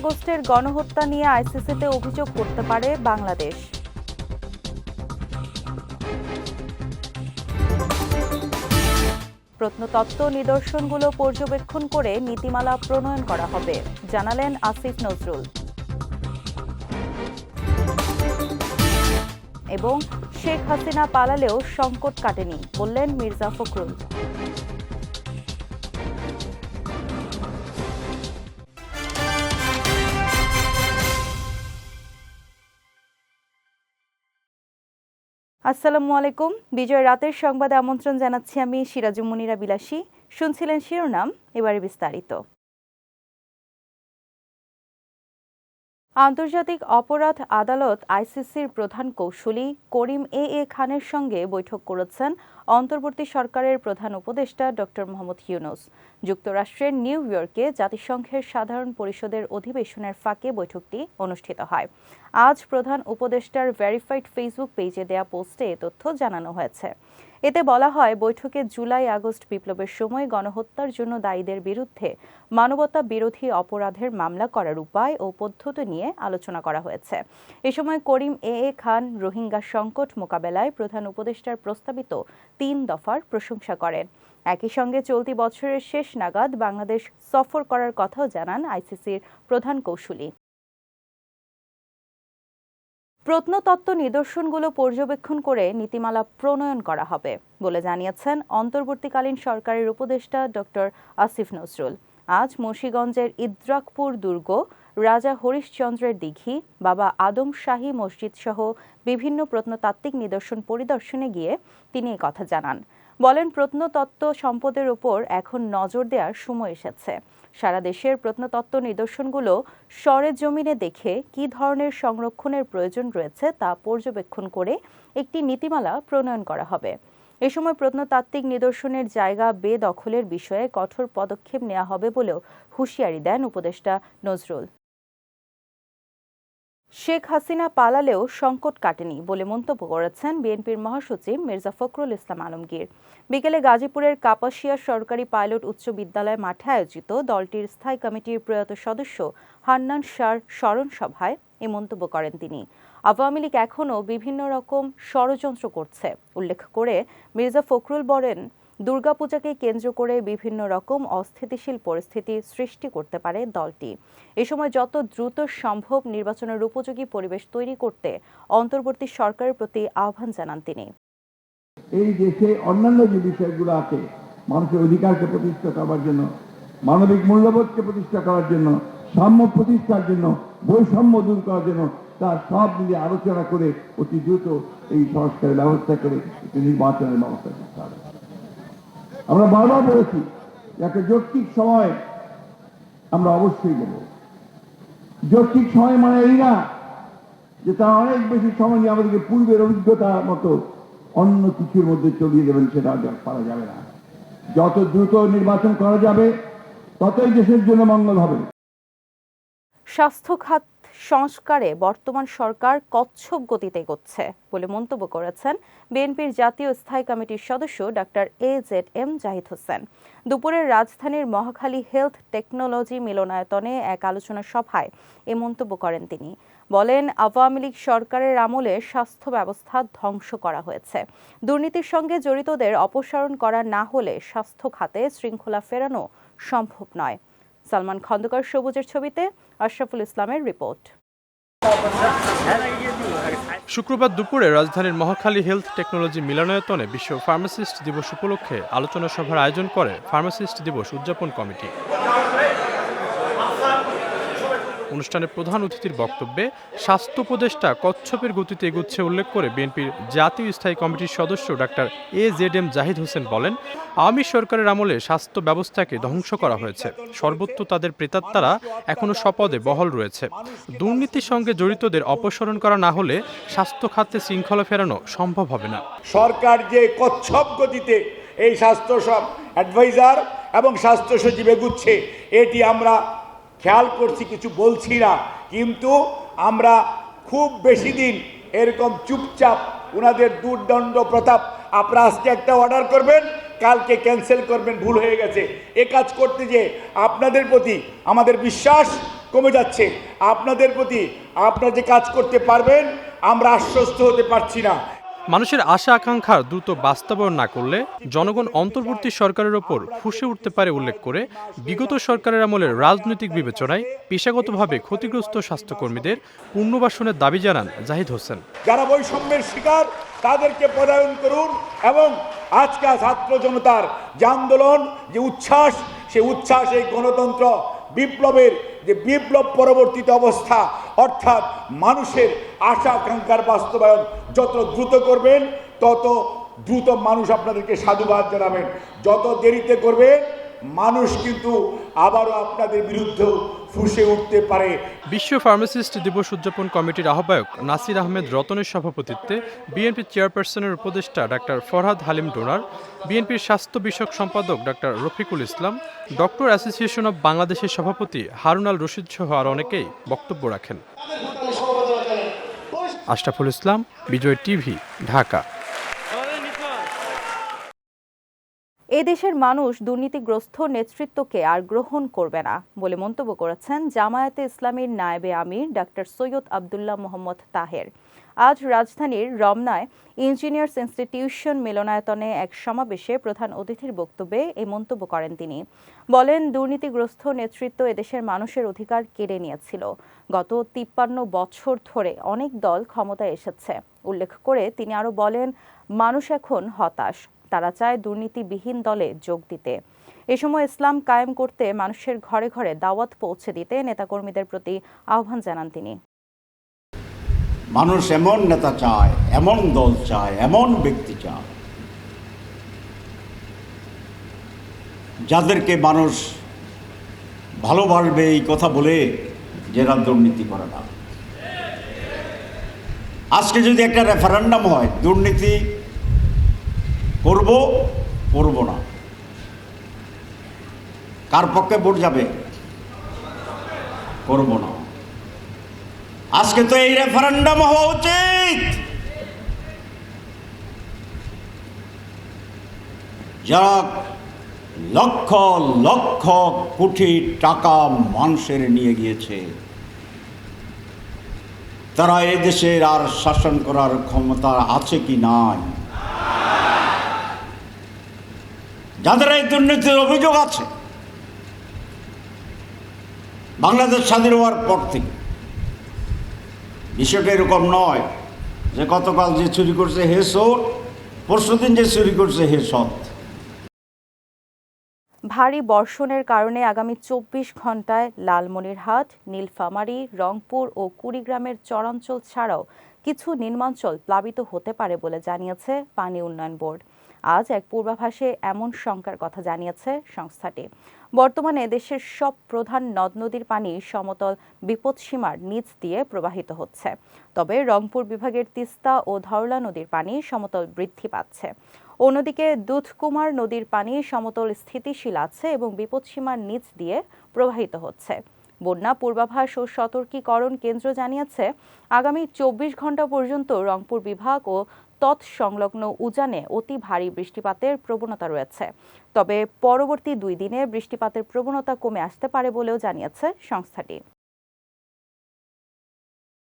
আগস্টের গণহত্যা নিয়ে আইসিসিতে অভিযোগ করতে পারে বাংলাদেশ। প্রত্নতত্ত্ব নিদর্শনগুলো পর্যবেক্ষণ করে নীতিমালা প্রণয়ন করা হবে, জানালেন আসিফ নজরুল। এবং শেখ হাসিনা পালালেও সংকট কাটেনি, বললেন মির্জা ফখরুল। আসসালামু আলাইকুম। বিজয় রাতের সংবাদে আমন্ত্রণ জানাচ্ছি আমি সিরাজুম মুনিরা বিলাসী। শুনছিলেন শিরোনাম, এবারে বিস্তারিত। আন্তর্জাতিক অপরাধ আদালত আইসিসির প্রধান কৌশলী করিম এ এ খানের সঙ্গে বৈঠক করেছেন অন্তর্বর্তী সরকারের প্রধান উপদেষ্টা ডক্টর মোহাম্মদ ইউনুস। যুক্তরাষ্ট্রের নিউ ইয়র্কে জাতিসংঘের সাধারণ পরিষদের অধিবেশনের ফাঁকে বৈঠকটি অনুষ্ঠিত হয়। আজ প্রধান উপদেষ্টার ভেরিফাইড ফেসবুক পেজে দেয়া পোস্টে এ তথ্য জানানো হয়েছে। এতে বলা হয়, বৈঠকে জুলাই আগস্ট বিপ্লবের সময় গণহত্যার জন্য দায়ীদের বিরুদ্ধে মানবতা বিরোধী অপরাধের মামলা করার উপায় ও পদ্ধতি নিয়ে আলোচনা করা হয়েছে। এ সময় করিম এ এ খান রোহিঙ্গা সংকট মোকাবেলায় প্রধান উপদেষ্টার প্রস্তাবিত তিন দফার প্রশংসা করেন। একই সঙ্গে চলতি বছরের শেষ নাগাদ বাংলাদেশ সফর করার কথাও জানান আইসিসির প্রধান কৌশলী। প্রত্নতত্ত্ব নিদর্শনগুলো পর্যবেক্ষণ করে নীতিমালা প্রণয়ন করা হবে বলে জানিয়েছেন অন্তর্বর্তীকালীন সরকারের উপদেষ্টা ডক্টর আসিফ নজরুল। আজ মুন্সীগঞ্জের ইদ্রাকপুর দুর্গ, রাজা হরিশচন্দ্রের দিঘি, বাবা আদম শাহী মসজিদ সহ বিভিন্ন প্রত্নতাত্ত্বিক নিদর্শন পরিদর্শনে গিয়ে তিনি কথা জানান। বলেন প্রত্নতত্ত্ব সম্পদের উপর এখন নজর দেওয়ার সময় এসেছে। সারা দেশের প্রত্নতত্ত্ব নিদর্শনগুলো সরে জমিনে দেখে কী ধরনের সংরক্ষণের প্রয়োজন রয়েছে তা পর্যবেক্ষণ করে একটি নীতিমালা প্রণয়ন করা হবে। এ সময় প্রত্নতাত্ত্বিক নিদর্শনের জায়গা বেদখলের বিষয়ে কঠোর পদক্ষেপ নেওয়া হবে বলেও হুঁশিয়ারি দেন উপদেষ্টা নজরুল। শেখ হাসিনা পালালেও সংকট কাটেনি বলে মন্তব্য করেছেন বিএনপির মহাসচিব মির্জা ফখরুল ইসলাম আলমগীর। বিকেলে গাজীপুরের কাপাসিয়া সরকারি পাইলট উচ্চ বিদ্যালয় মাঠে আয়োজিত দলটির স্থায়ী কমিটির প্রয়াত সদস্য হান্নান শাহর স্মরণ সভায় এ মন্তব্য করেন তিনি। আওয়ামী লীগ এখনও বিভিন্ন রকম ষড়যন্ত্র করছে, উল্লেখ করে মির্জা ফখরুল বলেন দুর্গাপূজাকে কেন্দ্র করে বিভিন্ন রকম অস্থিতিশীল পরিস্থিতি সৃষ্টি করতে পারে দলটি। এ সময় যত দ্রুত সম্ভব নির্বাচনের উপযোগী পরিবেশ তৈরি করতে অন্তর্বর্তী সরকারের প্রতি আহ্বান জানান তিনি। এই দেশে অন্যান্য যে বিষয়গুলো আছে, মানুষের অধিকারকে প্রতিষ্ঠা করার জন্য, মানবিক মূল্যবোধকে প্রতিষ্ঠা করার জন্য, সাম্য প্রতিষ্ঠার জন্য, বৈষম্য দূর করার জন্য তার সব মিলে আলোচনা করে অতি দ্রুত এই সংস্কারের ব্যবস্থা করে একটি নির্বাচনের ব্যবস্থা করতে হবে। আমরা বারবার বলেছি একটা যৌক্তিক সময় আমরা অবশ্যই দেব। যৌক্তিক সময় মানে এই না যে তারা অনেক বেশি সময় নিয়ে আমাদেরকে পূর্বের অভিজ্ঞতার মতো অন্য কিছুর মধ্যে চলিয়ে দেবেন সেটা পারা যাবে না। যত দ্রুত নির্বাচন করা যাবে, ততই দেশের জন্য মঙ্গল হবে। স্বাস্থ্য খাত সংস্কারে বর্তমান সরকার কচ্ছপ গতিতে এগোচ্ছে বলে মন্তব্য করেছেন বিএনপির জাতীয় স্থায়ী কমিটির সদস্য doctor A Z M Zahid Hossain. দুপুরের রাজধানীর মহাখালী হেলথ টেকনোলজি মিলনায়তনে এক আলোচনা সভায় এ মন্তব্য করেন তিনি। বলেন, আওয়ামী লীগ সরকারের আমলে স্বাস্থ্য ব্যবস্থা ধ্বংস করা হয়েছে। দুর্নীতির সঙ্গে জড়িতদের অপসারণ করা না হলে স্বাস্থ্য খাতে শৃঙ্খলা ফেরানো সম্ভব নয়। সালমান খন্দকার সবুজের ছবিতে আশরাফুল ইসলামের রিপোর্ট। শুক্রবার দুপুরে রাজধানীর মহাখালী হেলথ টেকনোলজি মিলনায়তনে বিশ্ব ফার্মাসিস্ট দিবস উপলক্ষে আলোচনা সভার আয়োজন করে ফার্মাসিস্ট দিবস উদযাপন কমিটি। অনুষ্ঠানে প্রধান অতিথির বক্তব্যে স্বাস্থ্য উপদেষ্টা কচ্ছপের গতিতে এগুচ্ছে উল্লেখ করে বিএনপির জাতীয় স্থায়ী কমিটির সদস্য doctor A Z M Zahid Hossain বলেন, আওয়ামী সরকারের আমলে স্বাস্থ্য ব্যবস্থাকে ধ্বংস করা হয়েছে। সর্বত্র তাদের প্রেতাত্মারা এখনও স্বপদে বহল রয়েছে। দুর্নীতির সঙ্গে জড়িতদের অপসারণ করা না হলে স্বাস্থ্য খাতে শৃঙ্খলা ফেরানো সম্ভব হবে না। সরকার যে কচ্ছপ গতিতে এই স্বাস্থ্য সব অ্যাডভাইজার এবং স্বাস্থ্য সচিব এগুচ্ছে, এটি আমরা খেয়াল করছি, কিছু বলছি না। কিন্তু আমরা খুব বেশি দিন এরকম চুপচাপ ওনাদের দুর্দণ্ড প্রতাপ, আপনারা আজকে একটা অর্ডার করবেন, কালকে ক্যান্সেল করবেন, ভুল হয়ে গেছে। এ কাজ করতে যে আপনাদের প্রতি আমাদের বিশ্বাস কমে যাচ্ছে। আপনাদের প্রতি আপনারা যে কাজ করতে পারবেন, আমরা আশ্বস্ত হতে পারছি না। মানুষের আশা আকাঙ্ক্ষা দ্রুত বাস্তবায়ন না করলে জনগণ অন্তর্বর্তী সরকারের ওপর ফুসে উঠতে পারে উল্লেখ করে বিগত সরকারের আমলের রাজনৈতিক বিবেচনায় পেশাগতভাবে ক্ষতিগ্রস্ত স্বাস্থ্যকর্মীদের পুনর্বাসনের দাবি জানান জাহিদ হোসেন। যারা বৈষম্যের শিকার, তাদেরকে পদায়ন করুন এবং আজকে ছাত্র জনতার যে আন্দোলন, যে উচ্ছ্বাস, সে উচ্ছ্বাস এই গণতন্ত্র বিপ্লবের যে বিপ্লব পরবর্তীত অবস্থা, অর্থাৎ মানুষের আশা আকাঙ্ক্ষার বাস্তবায়ন যত দ্রুত করবেন, তত দ্রুত মানুষ আপনাদেরকে সাধুবাদ জানাবেন। যত দেরিতে করবেন মানুষ কিন্তু আবারও আপনাদের বিরুদ্ধেও ফুসে উঠতে পারে। বিশ্ব ফার্মাসিস্ট দিবস উদযাপন কমিটির আহ্বায়ক নাসির আহমেদ রতনের সভাপতিত্বে বিএনপি চেয়ারপারসনের উপদেষ্টা ডাক্তার ফরহাদ হালিম ডোনার, বিএনপির স্বাস্থ্য বিষয়ক সম্পাদক doctor Rafiqul Islam, doctor association of বাংলাদেশের সভাপতি হারুন আল রশিদ সহ আর অনেকেই বক্তব্য রাখেন। আশরাফুল ইসলাম, বিজয় টিভি, ঢাকা। এ দেশের মানুষ দুর্নীতিগ্রস্ত নেতৃত্বকে আর গ্রহণ করবে না বলে মন্তব্য করেছেন জামায়াতে ইসলামীর নায়েবে আমির ডাক্তার সৈয়দ আবদুল্লাহ মোহাম্মদ তাহের। আজ রাজধানীর রমনায় ইঞ্জিনিয়ার্স ইনস্টিটিউশন মিলনায়তনে এক সমাবেশে প্রধান অতিথির বক্তব্যে এই মন্তব্য করেন তিনি। বলেন, দুর্নীতিগ্রস্ত নেতৃত্ব এদেশের মানুষের অধিকার কেড়ে নিয়েছিল। গত তিপ্পান্ন বছর ধরে অনেক দল ক্ষমতায় এসেছে। উল্লেখ করে তিনি আরও বলেন, মানুষ এখন হতাশ। তারা চায় দুর্নীতিবিহীন দলে যোগ দিতে। এ সময় ইসলাম কায়েম করতে মানুষের ঘরে ঘরে দাওয়াত পৌঁছে দিতে নেতাকর্মীদের প্রতি আহ্বান জানান তিনি। মানুষ এমন নেতা চায়, এমন দল চায়, এমন ব্যক্তি চায়, যাদেরকে মানুষ ভালোবাসবে এই কথা বলে যেটা দুর্নীতি করে না। আজকে যদি একটা রেফারেন্ডাম হয়, দুর্নীতি করব করব না। কার পক্ষে ভোট যাবে? করব না। আজকে তো এই রেফারেন্ডাম হওয়া উচিত। যারা লক্ষ লক্ষ কোটি টাকা মানুষের নিয়ে গিয়েছে, তারা এ দেশের আর শাসন করার ক্ষমতা আছে কি নাই? যাদের এই দুর্নীতির অভিযোগ আছে, বাংলাদেশ স্বাধীন হওয়ার পর থেকে, বিষয়টা এরকম নয় যে গতকাল যে চুরি করছে হে সোর পরশুদিন যে চুরি করছে হে সৎ। ভারী বর্ষণের কারণে আগামী চব্বিশ ঘন্টায় লালমনিরহাট, নীলফামারী, রংপুর ও কুড়িগ্রামের চরাঞ্চল ছাড়াও কিছু নির্মাঞ্চল প্লাবিত হতে পারে বলে জানিয়েছে পানি উন্নয়ন বোর্ড। আজ এক পূর্বাভাসে এমন শঙ্কার কথা জানিয়েছে সংস্থাটি। বর্তমানে দেশের সব প্রধান নদ নদীর পানি সমতল বিপদসীমার নিচ দিয়ে প্রবাহিত হচ্ছে। তবে রংপুর বিভাগের তিস্তা ও ধরলা নদীর পানি সমতল বৃদ্ধি পাচ্ছে। অন্যদিকে দুধকুমার নদীর পানি সমতল স্থিতিশীল আছে এবং বিপদসীমার নিচ দিয়ে প্রবাহিত হচ্ছে। বন্যা পূর্বাভাস ও সতর্কীকরণ কেন্দ্র জানিয়েছে, আগামী চব্বিশ ঘণ্টা পর্যন্ত রংপুর বিভাগ ও তৎসংলগ্ন উজানে অতি ভারী বৃষ্টিপাতের প্রবণতা রয়েছে। তবে পরবর্তী দুই দিনে বৃষ্টিপাতের প্রবণতা কমে আসতে পারে বলেও জানিয়েছে সংস্থাটি।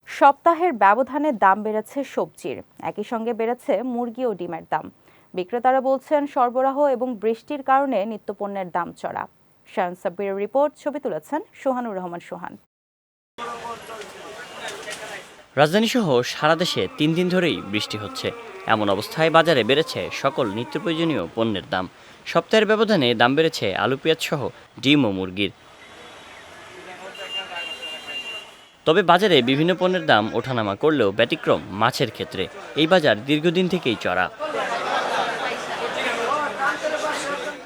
সপ্তাহের ব্যবধানে দাম বেড়েছে সবজির। একই সঙ্গে বেড়েছে মুরগি ও ডিমের দাম। বিক্রেতারা বলছেন সরবরাহ এবং বৃষ্টির কারণে নিত্যপণ্যের দাম চড়া। শায়ন সাব্বিরের রিপোর্ট, ছবি তুলেছেন সোহানুর রহমান সোহান। রাজধানীসহ সারা দেশে তিন দিন ধরেই বৃষ্টি হচ্ছে। এমন অবস্থায় বাজারে বেড়েছে সকল নিত্য প্রয়োজনীয় পণ্যের দাম। সপ্তাহের ব্যবধানে দাম বেড়েছে আলু পেঁয়াজ সহ ডিম ও মুরগির। তবে বাজারে বিভিন্ন পণ্যের দাম ওঠানামা করলেও ব্যতিক্রম মাছের ক্ষেত্রে। এই বাজার দীর্ঘদিন থেকেই চড়া।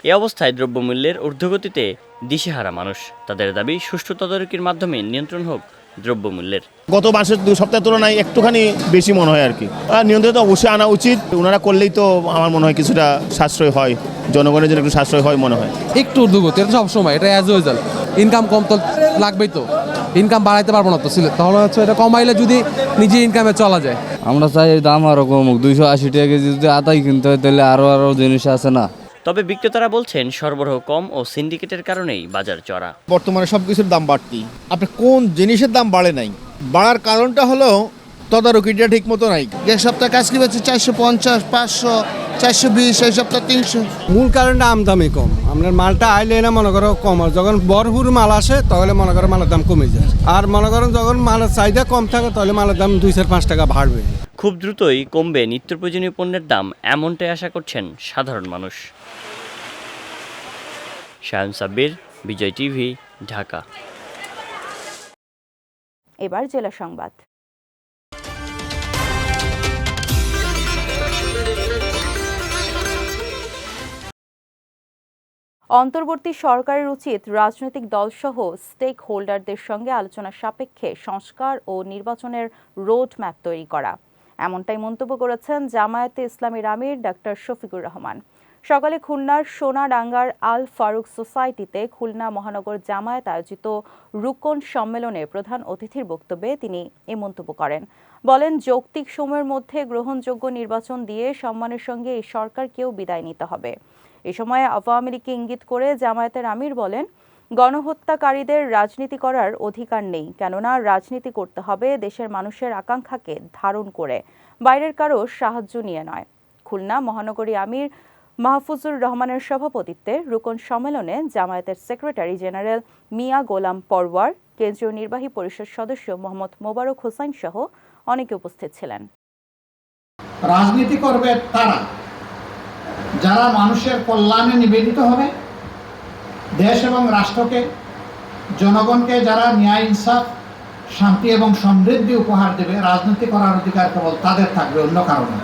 এ অবস্থায় দ্রব্যমূল্যের ঊর্ধ্বগতিতে দিশেহারা মানুষ। তাদের দাবি, সুষ্ঠু তদারকির মাধ্যমে নিয়ন্ত্রণ হোক দ্রব্যমূল্যের। গত মাসের দু সপ্তাহের তুলনায় একটুখানি বেশি মনে হয় আর কি। নিয়ন্ত্রিত অবশ্যই আনা উচিত। ওনারা করলেই তো আমার মনে হয় কিছুটা সাশ্রয় হয়। জনগণের জন্য একটু সাশ্রয় হয় মনে হয়। একটু ঊর্ধ্বগতি এটা সবসময় এটা অ্যাজ ইউজাল ইনকাম কম তো লাগবেই তো। ইনকাম বাড়াইতে পারব না তো সিলেট তাহলে হচ্ছে এটা কমাইলে যদি নিজে ইনকামে চলা যায়। আমরা চাই দাম আরও কমুক। দুইশো আশি টাকা কেজি যদি আদায় কিনতে হয় তাহলে আরও আরও জিনিস আছে না। তবে বিক্রেতারা বলছেন সরবরাহ কম ও সিন্ডিকেটের কারণেই বাজার চড়া। বর্তমানে সব কিছুর দাম বাড়তি। আপনি কোন জিনিসের দাম বাড়ে নাই? বাড়ার কারণটা হলো তদারকিটা ঠিক মতো নাই। এক সপ্তাহ কাজ কি পাচ্ছে চারশো পঞ্চাশ পাঁচশো চারশো বিশ এই সপ্তাহ তিনশো। মূল কারণটা আমদামি কম। আপনার মালটা আইলে না মনে করো কম। যখন ভরপুর মাল আসে তাহলে মনে করো মালের দাম কমে যায়। আর মনে করেন যখন মালের চাহিদা কম থাকে তাহলে মালের দাম দুই চার পাঁচ টাকা বাড়বে। খুব দ্রুতই কমবে নিত্য প্রয়োজনীয় পণ্যের দাম এমনটাই আশা করছেন সাধারণ মানুষ। শায়ন সাব্বির, বিজয় টিভি, ঢাকা। এবার জেলা সংবাদ। অন্তর্বর্তী সরকারের উচিত রাজনৈতিক দলসহ স্টেক হোল্ডারদের সঙ্গে আলোচনা সাপেক্ষে সংস্কার ও নির্বাচনের রোড ম্যাপ তৈরি করা। এমনটাই মন্তব্য করেছেন জামায়াতে ইসলামীর আমির ডাক্তার শফিকুর রহমান। সকালে খুলনার সোনাডাঙ্গার আল ফারুক সোসাইটিতে খুলনা মহানগর জামায়াত আয়োজিত রুকন সম্মেলনে প্রধান অতিথির বক্তব্যে তিনি এ মন্তব্য করেন। বলেন, যৌক্তিক সময়ের মধ্যে গ্রহণযোগ্য নির্বাচন দিয়ে সম্মানের সঙ্গে এই সরকারকেও বিদায় নিতে হবে। এ সময় আওয়ামী লীগকে ইঙ্গিত করে জামায়াতের আমির বলেন, গণহত্যাকারীদের রাজনীতি করার অধিকার নেই, কেননা রাজনীতি করতে হবে দেশের মানুষের আকাঙ্ক্ষাকে ধারণ করে। বাইরের কারও সাহায্য নিয়ে নয়। খুলনা মহানগরী আমির মাহফুজুর রহমানের সভাপতিত্বে রুকন সম্মেলনে জামায়াতের সেক্রেটারি জেনারেল মিয়া গোলাম পরওয়ার, কেন্দ্রীয় নির্বাহী পরিষদ সদস্য মোহাম্মদ মোবারক হোসাইন সহ অনেকে উপস্থিত ছিলেন। রাজনীতি করবে তারা। যারা মানুষের কল্যাণে নিবেদিত হবে, দেশ এবং রাষ্ট্রকে, জনগণকে যারা ন্যায়, ইনসাফ, শান্তি এবং সমৃদ্ধি উপহার দেবে, রাজনীতি করার অধিকার কেবল তাদের থাকবে, অন্য কারণে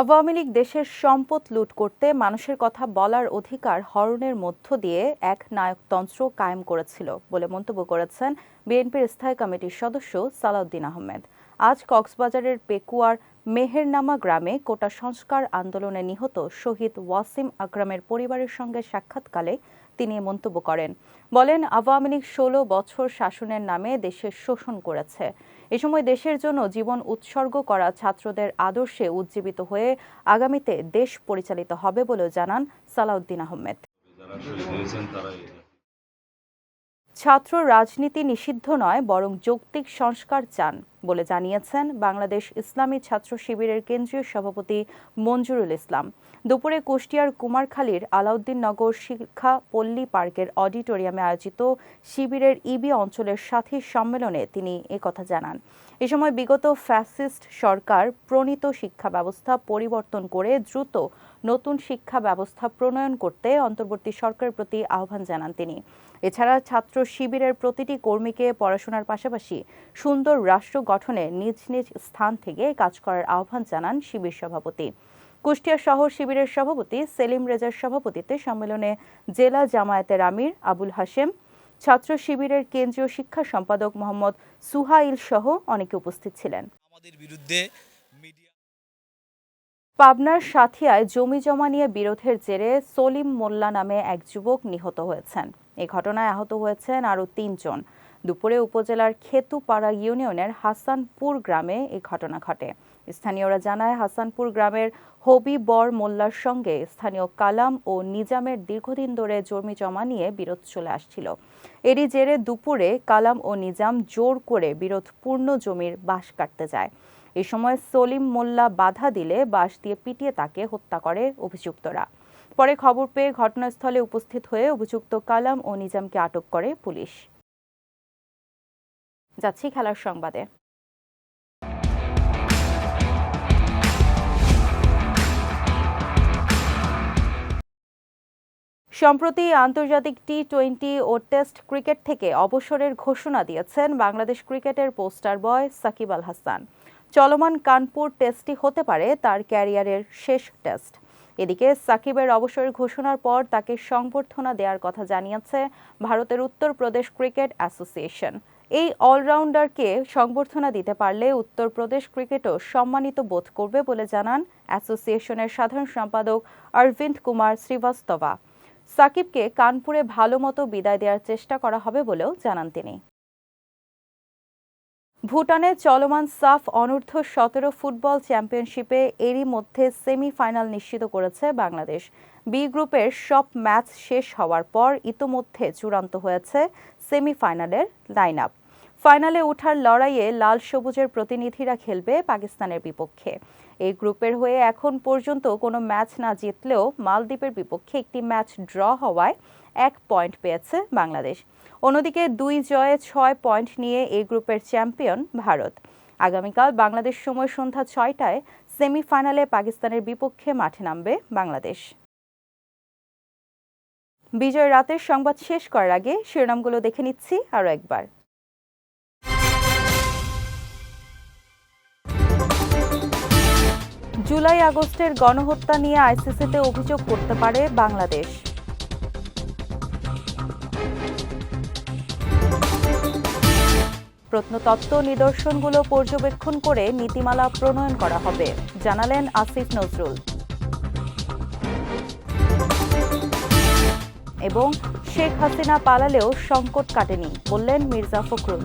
আওয়ামী লীগ দেশের সম্পদ লুট করতে মানুষের কথা বলার অধিকার হরণের মধ্য দিয়ে এক নায়কতন্ত্র কায়েম করেছিল বলে মন্তব্য করেছেন বিএনপির স্থায়ী কমিটির সদস্য সালাউদ্দিন আহমেদ। আজ কক্সবাজারের পেকুয়ার মেহেরনামা গ্রামে কোটা সংস্কার আন্দোলনে নিহত শহীদ ওয়াসিম আকরামের পরিবারের সঙ্গে সাক্ষাৎকালে তিনি মন্তব্য করেন। বলেন, আওয়ামী লীগ ষোলো বছর শাসনের নামে দেশের শোষণ করেছে। এ সময় দেশের জন্য জীবন উৎসর্গ করা ছাত্রদের আদর্শে উজ্জীবিত হয়ে আগামীতে দেশ পরিচালিত হবে বলেও জানান সালাউদ্দিন আহমেদ। ছাত্র রাজনীতি নিষিদ্ধ নয়, বরং যৌক্তিক সংস্কার চান বলে জানিয়েছেন বাংলাদেশ ইসলামী ছাত্র শিবিরের কেন্দ্রীয় সভাপতি মঞ্জুরুল ইসলাম। দুপুরে কুষ্টিয়ার কুমারখালীর আলাউদ্দিন নগর শিক্ষা পল্লী পার্কের অডিটোরিয়ামে আয়োজিত শিবিরের ইবি অঞ্চলের সাথী সম্মেলনে তিনি একথা জানান। এ সময় বিগত ফ্যাসিস্ট সরকার প্রণীত শিক্ষা ব্যবস্থা পরিবর্তন করে দ্রুত নতুন শিক্ষা ব্যবস্থা প্রণয়ন করতে অন্তর্বর্তী সরকারের প্রতি আহ্বান জানান তিনি। এছাড়া ছাত্র শিবিরের প্রতিটি কর্মীকে পড়াশোনার পাশাপাশি সুন্দর রাষ্ট্র গঠনে নিজ নিজ স্থান থেকে কাজ করার আহ্বান জানান শিবির সভাপতি। কুষ্টিয়া শহর শিবিরের সভাপতি সেলিম রেজার সভাপতিত্বে সম্মেলনে জেলা জামায়াতের আমির আবুল হাশেম, ছাত্র শিবিরের কেন্দ্রীয় শিক্ষা সম্পাদক মোহাম্মদ সুহাইল সহ অনেকে উপস্থিত ছিলেন। আমাদের বিরুদ্ধে পাবনার সাথিয়ায় জমি জমা নিয়ে বিরোধের জেরে সলিম মোল্লা নামে এক যুবক নিহত হয়েছেন। এ ঘটনায় আহত হয়েছেন আরও তিনজন। দুপুরে উপজেলার খেতুপাড়া ইউনিয়নের হাসানপুর গ্রামে এই ঘটনা ঘটে। স্থানীয়রা জানায়, হাসানপুর গ্রামের হবি বর মোল্লার সঙ্গে স্থানীয় কালাম ও নিজামের দীর্ঘদিন ধরে জমি জমা নিয়ে বিরোধ চলে আসছিল। এরই জেরে দুপুরে কালাম ও নিজাম জোর করে বিরোধপূর্ণ জমির বাঁশ কাটতে যায়। এ সময় সলিম মোল্লা বাধা দিলে বাঁশ দিয়ে পিটিয়ে তাকে হত্যা করে অভিযুক্তরা। পরে খবর পেয়ে ঘটনাস্থলে উপস্থিত হয়ে অভিযুক্ত কালাম ও নিজামকে আটক করে পুলিশ। যাচ্ছি খেলার সংবাদে। সম্প্রতি আন্তর্জাতিক টি টোয়েন্টি ও টেস্ট ক্রিকেট থেকে অবসরের ঘোষণা দিয়েছেন বাংলাদেশ ক্রিকেটের পোস্টার বয় সাকিব আল হাসান। চলমান কানপুর টেস্টটি হতে পারে তার ক্যারিয়ারের শেষ টেস্ট এদিকে সাকিবের অবসর ঘোষণার পর তাকে সংবর্ধনা দেওয়ার কথা জানিয়েছে ভারতের উত্তরপ্রদেশ ক্রিকেট অ্যাসোসিয়েশন। এই অলরাউন্ডারকে সংবর্ধনা দিতে পারলে উত্তরপ্রদেশ ক্রিকেটও সম্মানিত বোধ করবে বলে জানান অ্যাসোসিয়েশনের সাধারণ সম্পাদক অরবিন্দ কুমার শ্রীবাস্তবা। সাকিবকে কানপুরে ভালো মতো বিদায় দেওয়ার চেষ্টা করা হবে বলেও জানান তিনি। ভুটানে চলমান সাফ অনূর্ধ্ব সতেরো ফুটবল চ্যাম্পিয়নশিপে এরই মধ্যে সেমিফাইনাল নিশ্চিত করেছে বাংলাদেশ। বি গ্রুপের সব ম্যাচ শেষ হওয়ার পর ইতোমধ্যে চূড়ান্ত হয়েছে সেমিফাইনালের লাইন আপ ফাইনালে ওঠার লড়াইয়ে লাল সবুজের প্রতিনিধিরা খেলবে পাকিস্তানের বিপক্ষে। এই গ্রুপের হয়ে এখন পর্যন্ত কোনো ম্যাচ না জিতলেও মালদ্বীপের বিপক্ষে একটি ম্যাচ ড্র হওয়ায় এক পয়েন্ট পেয়েছে বাংলাদেশ। অন্যদিকে দুই জয়ে ছয় পয়েন্ট নিয়ে এই গ্রুপের চ্যাম্পিয়ন ভারত। আগামীকাল বাংলাদেশ সময় সন্ধ্যা ছয়টায় সেমিফাইনালে পাকিস্তানের বিপক্ষে মাঠে নামবে বাংলাদেশ। বিজয় রাতের সংবাদ শেষ করার আগে শিরোনামগুলো দেখে নিচ্ছি আরও একবার। জুলাই আগস্টের গণহত্যা নিয়ে আইসিসিতে অভিযোগ করতে পারে বাংলাদেশ। প্রত্নতত্ত্ব নিদর্শনগুলো পর্যবেক্ষণ করে নীতিমালা প্রণয়ন করা হবে, জানালেন আসিফ নজরুল। এবং শেখ হাসিনা পালালেও সংকট কাটেনি, বললেন মির্জা ফখরুল।